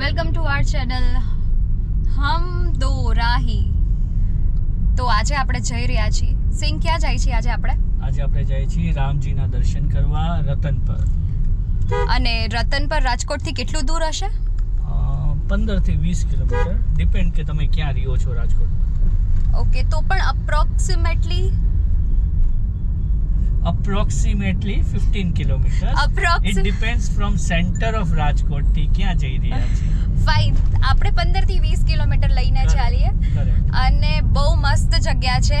Welcome to our channel Hum Do Rahi. તો આજે આપણે જઈ રહ્યા છીએ. સિંહ ક્યાં જાય છે આજે આપણે? આજે આપણે જઈએ છીએ રામજીના દર્શન કરવા રતન પર. અને રતન પર રાજકોટથી કેટલું દૂર હશે? પંદરથી વીસ કિલોમીટર. ડિપેન્ડ કે તમે ક્યાં રહ્યો છો રાજકોટમાં. ઓકે તો પણ approximately approximately fifteen kilometre approx depends from centre of રાજકોટથી ક્યાં જઈ રહ્યા છે. ફાઇન આપણે પંદરથી વીસ કિલોમીટર લઈને ચાલીએ. અને બહુ મસ્ત જગ્યા છે.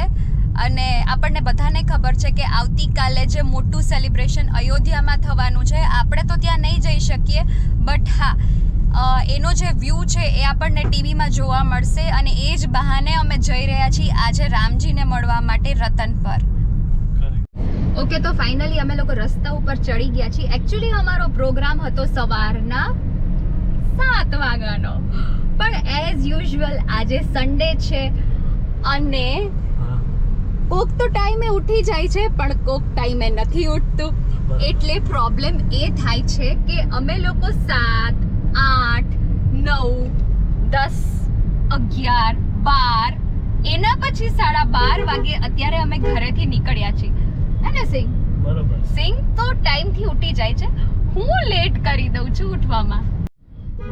અને આપણને બધાને ખબર છે કે આવતીકાલે જે મોટું સેલિબ્રેશન અયોધ્યામાં થવાનું છે આપણે તો ત્યાં નહીં જઈ શકીએ. બટ હા એનો જે વ્યૂ છે એ આપણને ટીવીમાં જોવા મળશે અને એ જ બહાને અમે જઈ રહ્યા છીએ આજે રામજીને મળવા માટે રતન પર. ઓકે તો ફાઇનલી અમે લોકો રસ્તા ઉપર ચડી ગયા છીએ. એકચ્યુઅલી અમારો પ્રોગ્રામ હતો સવારના સાત વાગ્યાનો. પણ એઝ યુઝ્યુઅલ આજે સન્ડે છે અને. કોક તો ટાઈમે ઉઠી જાય છે પણ કોક ટાઈમે નથી ઉઠતું. એટલે પ્રોબ્લેમ એ થાય છે કે અમે લોકો સાત આઠ નવ દસ અગિયાર બાર એના પછી સાડા બાર વાગે અત્યારે અમે ઘરેથી નીકળ્યા છીએ. હે ને સિંગ બરોબર. સિંગ તો ટાઈમથી ઉઠી જાય છે. હું લેટ કરી દઉં છું ઉઠવામાં.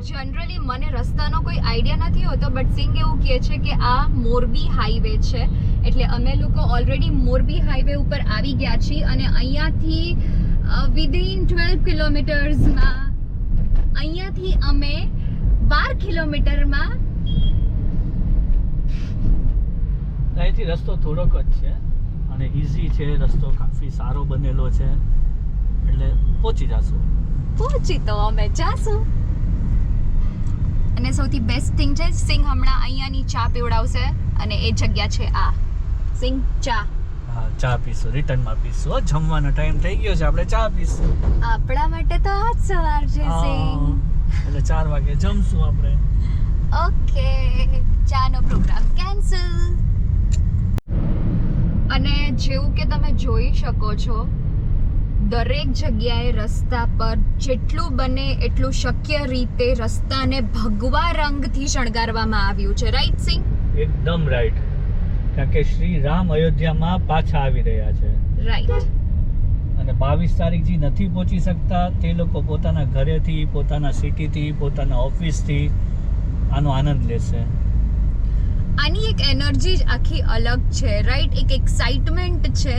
જનરલી મને રસ્તાનો કોઈ આઈડિયા નથી હોતો બટ સિંગ એવું કહે છે કે આ મોરબી હાઈવે છે. એટલે અમે લોકો ઓલરેડી મોરબી હાઈવે ઉપર આવી ગયા છીએ અને અહીંયાથી વિધિન ટ્વેલ્વ કિલોમીટર્સમાં અહીંયાથી અમે બાર કિલોમીટરમાં અહીંથી રસ્તો થોડોક જ છે. અને ઇઝી છે રસ્તો કાફી સારો બનેલો છે. એટલે પહોંચી જશું. પહોંચી તો અમે જાશું. અને સૌથી બેસ્ટ થિંગ છે સિંગ હમણાં અહીંયાની ચા પીવડાવશે અને એ જગ્યા છે આ. સિંગ ચા. હા ચા પીશું રિટર્નમાં પીશું. જમવાનો ટાઈમ થઈ ગયો છે આપણે ચા પીશું. આપણા માટે તો આજ સવાર છે સિંગ એટલે ચાર વાગે જમશું આપણે. ઓકે ચાનો પ્રોગ્રામ કેન્સલ અને જેવું કે તમે જોઈ શકો છો દરેક જગ્યાએ રસ્તા પર જેટલું બને એટલું શક્ય રીતે રસ્તાને ભગવા રંગથી શણગારવામાં આવ્યું છે. રાઈટ સિંહ એકદમ રાઈટ કારણ કે શ્રી રામ અયોધ્યામાં પાછા આવી રહ્યા છે. રાઈટ અને બાવીસ તારીખ જે નથી પહોંચી શકતા. તે લોકો પોતાના ઘરેથી પોતાના સિટીથી પોતાના ઓફિસથી આનો આનંદ લેશે. આની એક એનર્જી જ આખી અલગ છે રાઈટ એક એક્સાઇટમેન્ટ છે.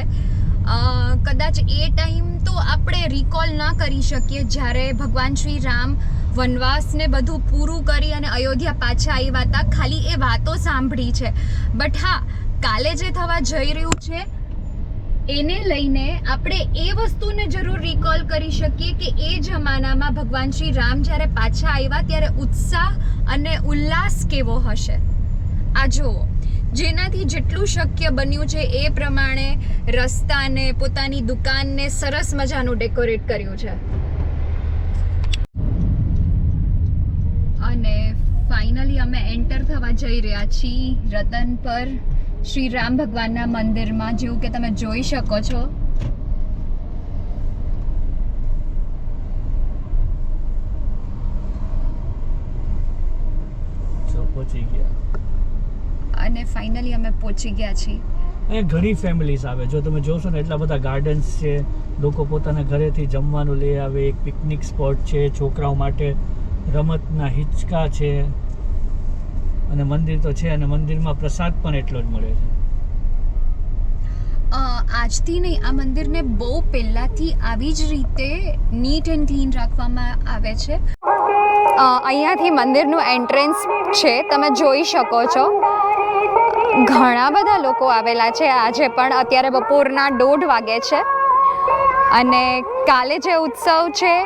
કદાચ એ ટાઈમ તો આપણે રિકોલ ના કરી શકીએ જ્યારે ભગવાન શ્રી રામ વનવાસને બધું પૂરું કરી અને અયોધ્યા પાછા આવ્યા હતા ખાલી એ વાતો સાંભળી છે. બટ હા, કાલે જે થવા જઈ રહ્યું છે, એને લઈને આપણે એ વસ્તુને જરૂર રિકોલ કરી શકીએ કે એ જમાનામાં ભગવાન શ્રી રામ જ્યારે પાછા આવ્યા ત્યારે ઉત્સાહ અને ઉલ્લાસ કેવો હશે? આ જુઓ, જેનાથી જેટલું શક્ય બન્યું છે એ પ્રમાણે રસ્તાને, પોતાની દુકાનને સરસ મજાનું ડેકોરેટ કર્યું છે. અને ફાઇનલી અમે એન્ટર થવા જઈ રહ્યા છીએ રતન પર, શ્રી રામ ભગવાનના મંદિરમાં, જેવું કે તમે જોઈ શકો છો. પહોંચી ગયા. અને ફાઇનલી અમે પહોંચી ગયા છીએ. અહીંયા ઘણી ફેમિલીઝ આવે. જો તમે જોશો ને એટલા બધા ગાર્ડન્સ છે. લોકો પોતાના ઘરેથી જમવાનું લઈ આવે. એક પિકનિક સ્પોટ છે. છોકરાઓ માટે રમતના હિંચકા છે. અને મંદિર તો છે. અને મંદિરમાં પ્રસાદ પણ એટલો જ મળે છે. આજથી નહીં આ મંદિરને બહુ પહેલાથી આવી જ રીતે નીટ એન્ડ ક્લીન રાખવામાં આવે છે. અહીંયાથી મંદિરનું એન્ટ્રન્સ છે. તમે જોઈ શકો છો. ઘણા બધા લોકો આવેલા છે. આજે પણ અત્યારે બપોરના દોઢ વાગે છે. અને કાલે જે ઉત્સવ છે,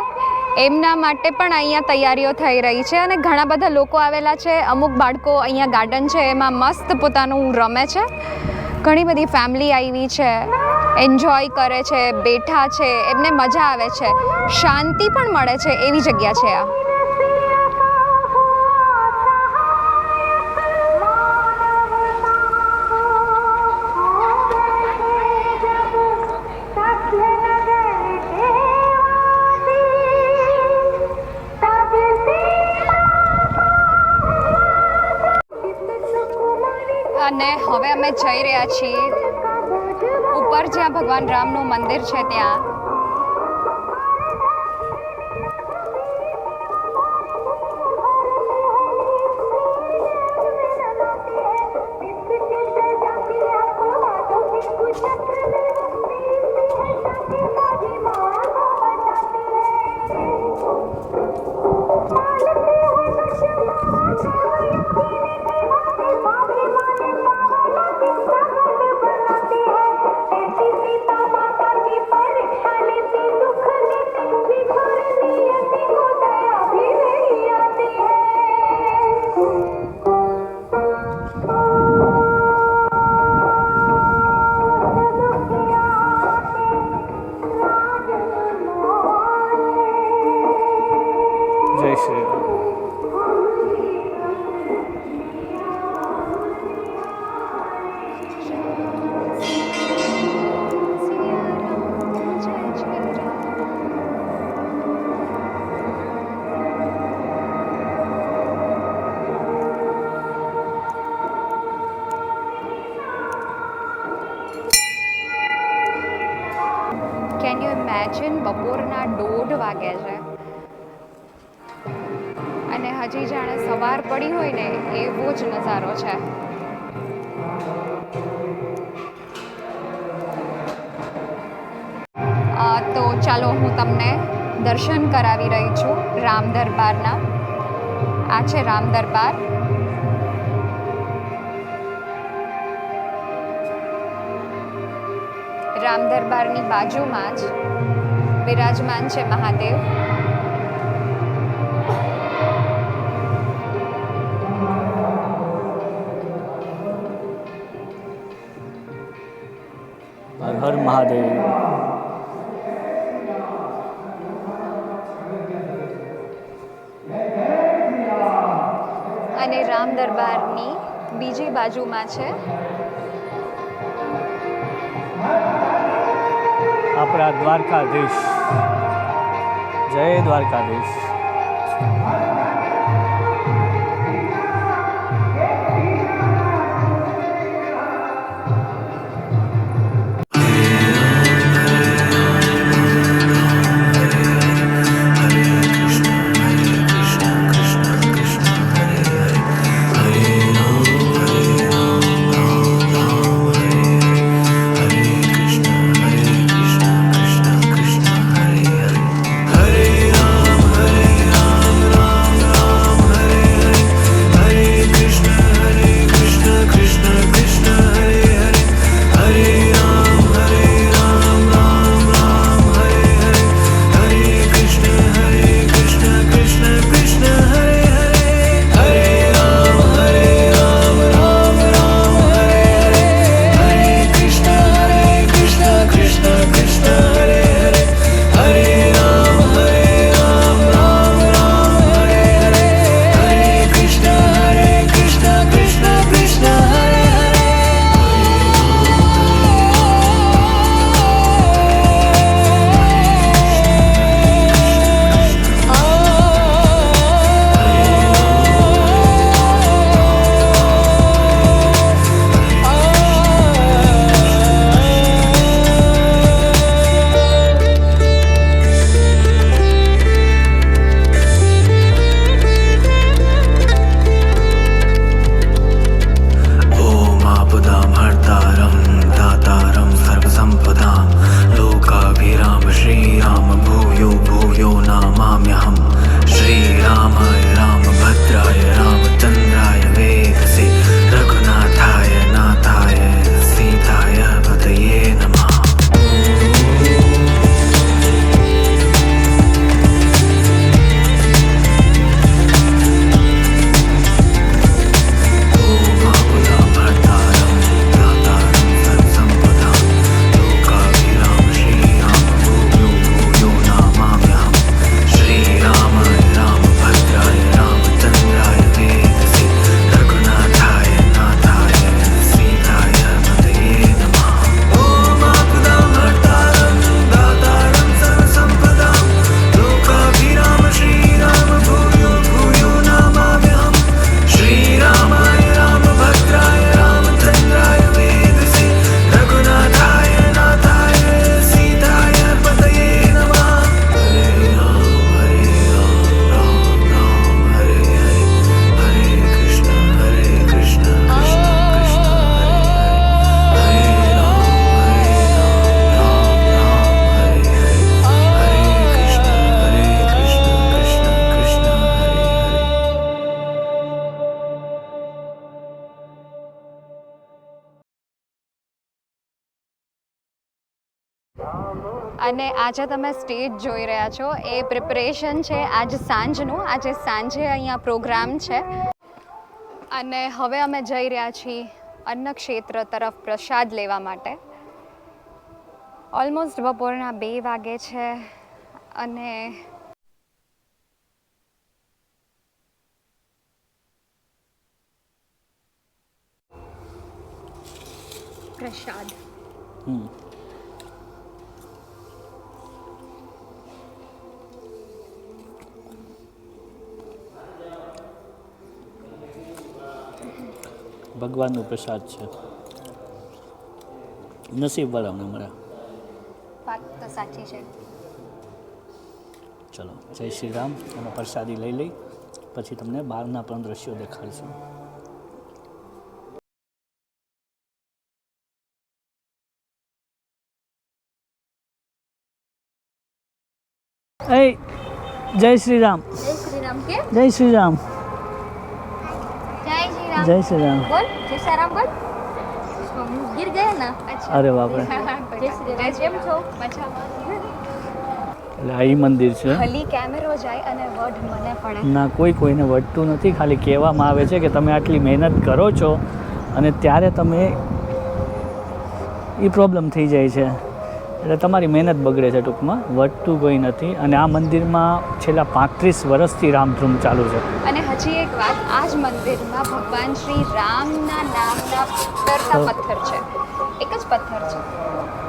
એમના માટે પણ અહીંયા તૈયારીઓ થઈ રહી છે અને ઘણા બધા લોકો આવેલા છે. અમુક બાળકો અહીંયા ગાર્ડન છે, એમાં મસ્ત પોતાનું રમે છે. ઘણી બધી ફેમિલી આવી છે, એન્જોય કરે છે, બેઠા છે, એમને મજા આવે છે. શાંતિ પણ મળે છે એવી જગ્યા છે આ. અને હવે અમે જઈ રહ્યા છીએ. ઉપર જ્યાં ભગવાન રામનું મંદિર છે ત્યાં. બપોરના દોઢ વાગે છે. અને હજી જાણે સવાર પડી હોય ને, એવો જ નજારો છે. તો ચાલો હું તમને દર્શન કરાવી રહી છું રામ દરબારના. આ છે રામ દરબાર. રામ દરબારની બાજુમાં જ બિરાજમાન છે મહાદેવ. હર મહાદેવ. અને રામ દરબારની બીજી બાજુમાં છે. આપણા દ્વારકાધીશ. જય દ્વારકાધીશ. અને આજે તમે સ્ટેજ જોઈ રહ્યા છો. એ પ્રિપરેશન છે આજ સાંજનું. આજે સાંજે અહીંયા પ્રોગ્રામ છે. અને હવે અમે જઈ રહ્યા છીએ અન્ન ક્ષેત્ર તરફ પ્રસાદ લેવા માટે. ઓલમોસ્ટ બપોરના બે વાગે છે અને પ્રસાદ. ભગવાનનો પ્રસાદ છે. નસીબ મળે વાત તો સાચી છે. ચલો જય શ્રી રામ. અને પ્રસાદી લઈ લઈ પછી તમને બહારના પણ દ્રશ્યો દેખાડીશું. જય શ્રી રામ. જય શ્રી રામ જય શ્રી રામ. જય શ્રી રામ. બોલ જય શ્રી રામ બોલ. ગીર ગયા ના? અચ્છા. અરે બાપરે. જય શ્રી રામ. કેમ છો? એટલે આ મંદિર છે. ખાલી કેમેરો જાય અને વર્ડ મને પડે. ના કોઈ કોઈને વટતું નથી. ખાલી કહેવામાં આવે છે કે તમે આટલી મહેનત કરો છો અને ત્યારે તમે એ પ્રોબ્લેમ થઈ જાય છે. એટલે તમારી મહેનત બગડે છે ટૂંકમાં વધતું કોઈ નથી. અને આ મંદિરમાં છેલ્લા પાંત્રીસ વર્ષથી રામધૂમ ચાલુ છે. અને હજી એક વાત આ જ મંદિરમાં ભગવાન શ્રી રામના નામના ઉતરતા પથ્થર છે. એક જ પથ્થર છે.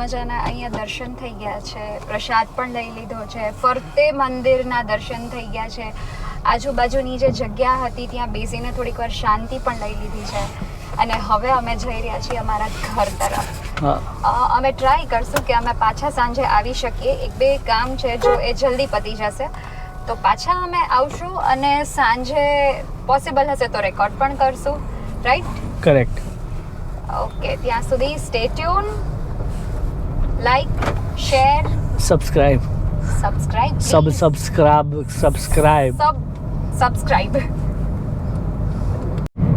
મજાના અહીંયા દર્શન થઈ ગયા છે પ્રસાદ પણ લઈ લીધો છે. ફરતે મંદિરના દર્શન થઈ ગયા છે. આજુબાજુની જે જગ્યા હતી ત્યાં બેસીને થોડીક વાર શાંતિ પણ લઈ લીધી છે. અને હવે અમે જઈ રહ્યા છીએ અમારા ઘર તરફ. અમે ટ્રાય કરશું કે અમે પાછા સાંજે આવી શકીએ. એક બે કામ છે જો એ જલ્દી પતી જશે. તો પાછા અમે આવશું અને સાંજે પોસિબલ હશે તો રેકોર્ડ પણ કરશું. રાઈટ કરેક્ટ ઓકે ત્યાં સુધી stay tune like share subscribe subscribe sub subscribe subscribe sub subscribe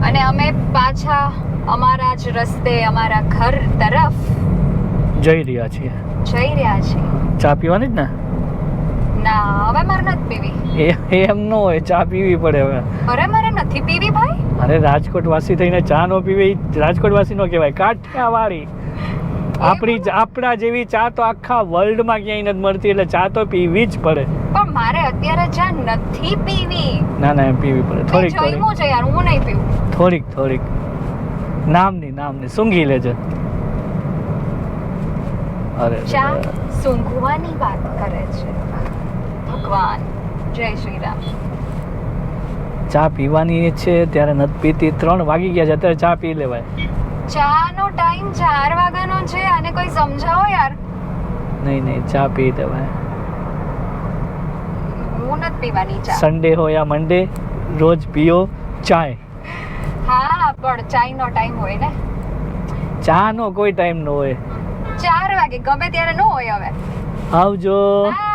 અને અમે પાછા અમારા જ રસ્તે અમારા ઘર તરફ જઈ રહ્યા છીએ. જઈ રહ્યા છીએ. ચા પીવાની જ ને? ના હવે મારે નથી પીવી. એ એમ ન હોય ચા પીવી પડે હવે. અરે મારે નથી પીવી ભાઈ. અરે રાજકોટ વાસી થઈને ચા નો પીવે રાજકોટ વાસી નો કહેવાય કાઠિયાવાડી. આપણી આપણા જેવી ચા તો આખા વર્લ્ડમાં ક્યાંય નથી મળતી એટલે ચા તો પીવી જ પડે. પણ મારે અત્યારે ચા નથી પીવી. ના ના એમ પીવી પડે. થોડીક થોડીક. હું છે યાર હું નહીં પીવું. થોડીક થોડીક. નામની નામની. સૂંઘી લેજે. અરે ચા સૂંઘવાની વાત કરે છે. ભગવાન. જય શ્રી રામ. ચા પીવાની છે ત્યારે નથી પીતી. ત્રણ વાગી ગયા છે અત્યારે ચા પી લેવાય. ચા નો ટાઈમ ચાર વાગ્યાનો છે અને કોઈ સમજાવો યાર. નહીં નહીં ચા પી દેવાય. હું નથી પીવાની ચા. સન્ડે હોય યા મંડે રોજ પીઓ ચાય. હા પણ ચાય નો ટાઈમ હોય ને? ચા નો કોઈ ટાઈમ ન હોય. ચાર વાગે ગમે ત્યારે ન હોય હવે. આવજો. બાય